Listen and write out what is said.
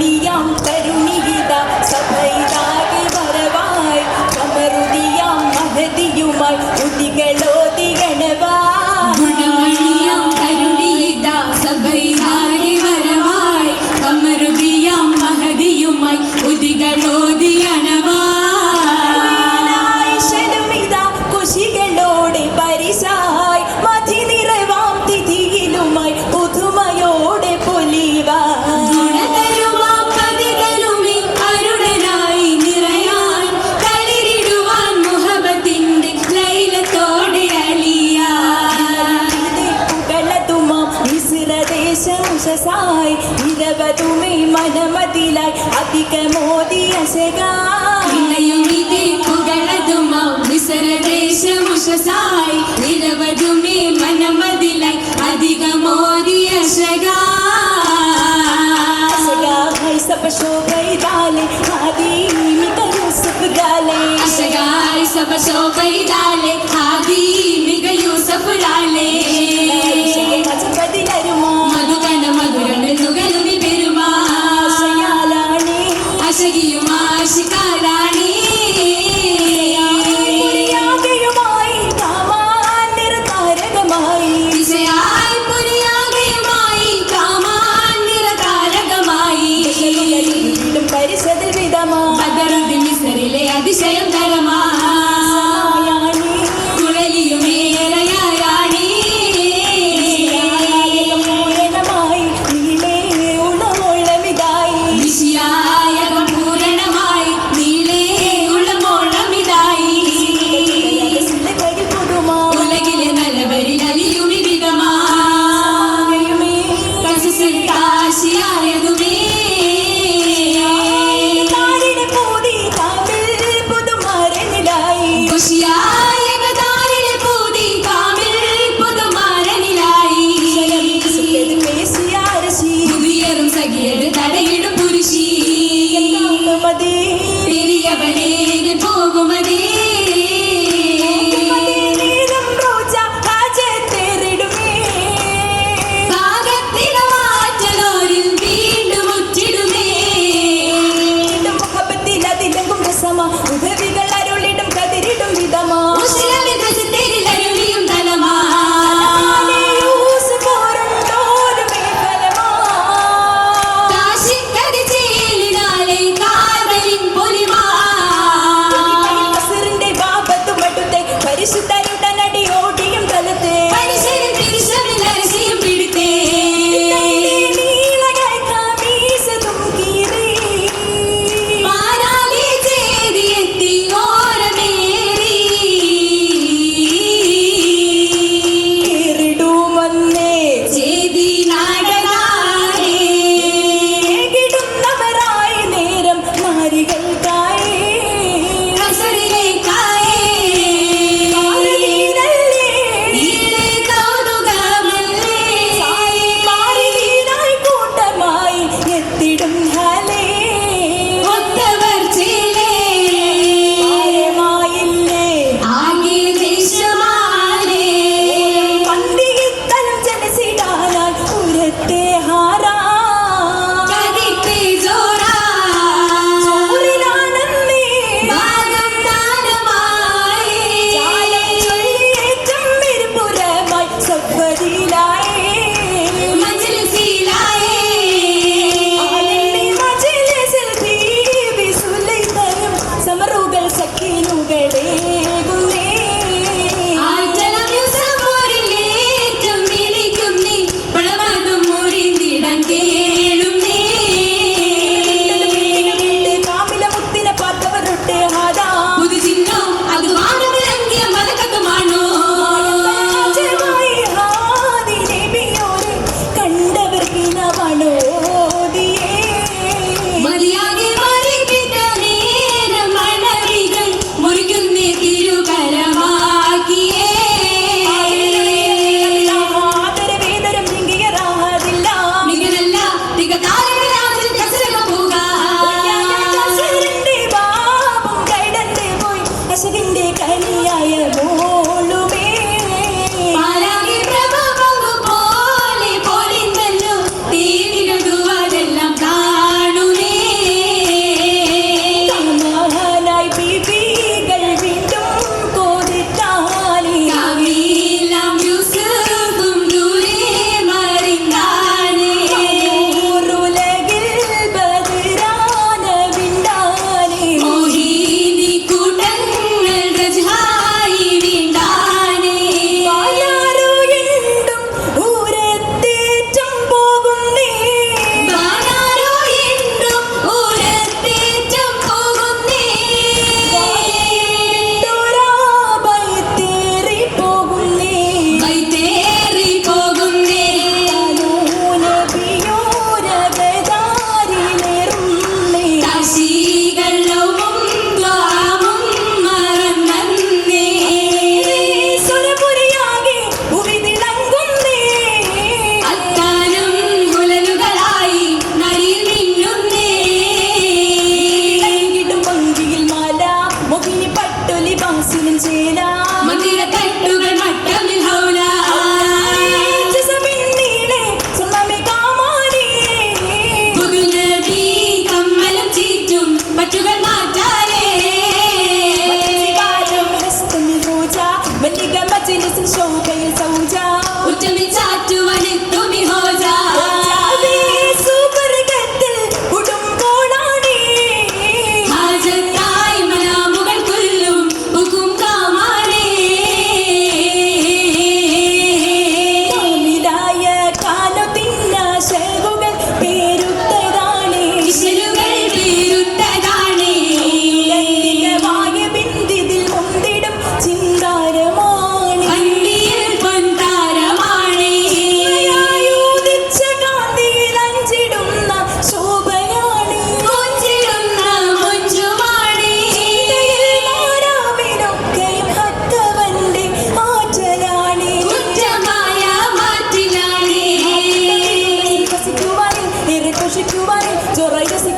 கருணியாம் கருணியிதா சபைதாகி வரவாய் கமருதியாம் மகதியுமாய் உதிகளோ അധികമോരിയ ശോഭൈതാലേ ആദി മിതരു സുഖാലേ അശകായ സഭ ശോഭൈതാലേ Modi. കട്ടുലി ബൗൺസിനും ചേല മന്ദിര കട്ടുകൾ മട്ടമിൽ ഹൗല. ശോഭയിൽ raíces